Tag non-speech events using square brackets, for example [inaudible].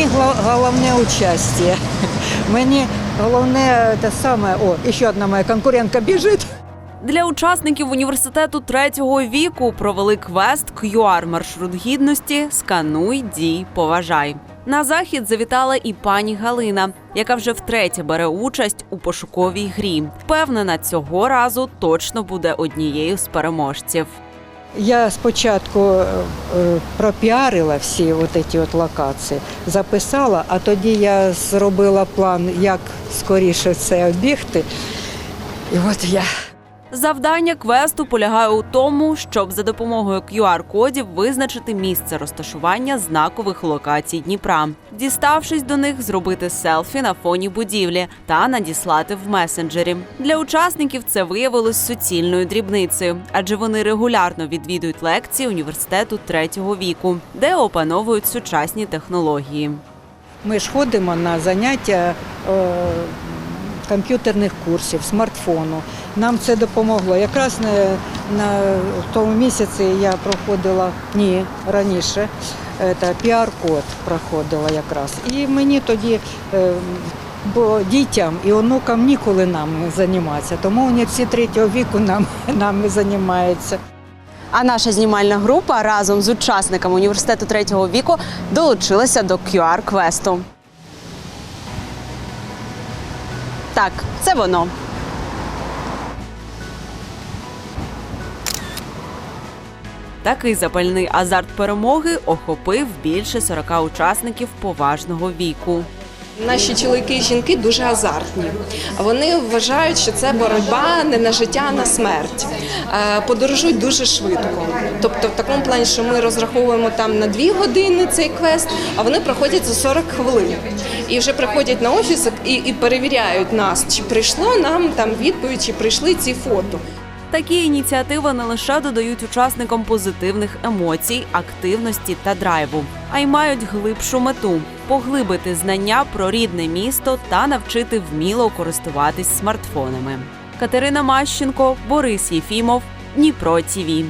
Мені головне участь. [laughs] Мені головне те саме. О, ще одна моя конкурентка біжить. Для учасників університету третього віку провели квест QR маршрут гідності Скануй, дій, поважай. На захід завітала і пані Галина, яка вже втретє бере участь у пошуковій грі. Впевнена, цього разу точно буде однією з переможців. Я спочатку е, е, пропіарила всі ці локації, записала, а тоді я зробила план, як скоріше це обігти. І от я. Завдання квесту полягає у тому, щоб за допомогою QR-кодів визначити місце розташування знакових локацій Дніпра, діставшись до них, зробити селфі на фоні будівлі та надіслати в месенджері. Для учасників це виявилось суцільною дрібницею, адже вони регулярно відвідують лекції університету третього віку, де опановують сучасні технології. Ми ж ходимо на заняття е, комп'ютерних курсів, смартфону. Нам це допомогло. Якраз на, тому місяці я проходила ні раніше. Піар-код проходила якраз. І мені тоді, е, бо дітям і онукам ніколи нам займатися, тому університет третього віку нам, нами займається. А наша знімальна група разом з учасниками університету третього віку долучилася до QR-квесту. Так, це воно. Такий запальний азарт перемоги охопив більше 40 учасників поважного віку. Наші чоловіки і жінки дуже азартні. Вони вважають, що це боротьба не на життя, а на смерть. Е, Подорожують дуже швидко. Тобто, в такому плані, що ми розраховуємо там на дві години цей квест, а вони проходять за 40 хвилин. І вже приходять на офіс і, і перевіряють нас, чи прийшло нам там відповідь, чи прийшли ці фото. Такі ініціативи не лише додають учасникам позитивних емоцій, активності та драйву, а й мають глибшу мету поглибити знання про рідне місто та навчити вміло користуватись смартфонами. Катерина Мащенко, Борис Єфімов, Дніпро ТІВІ.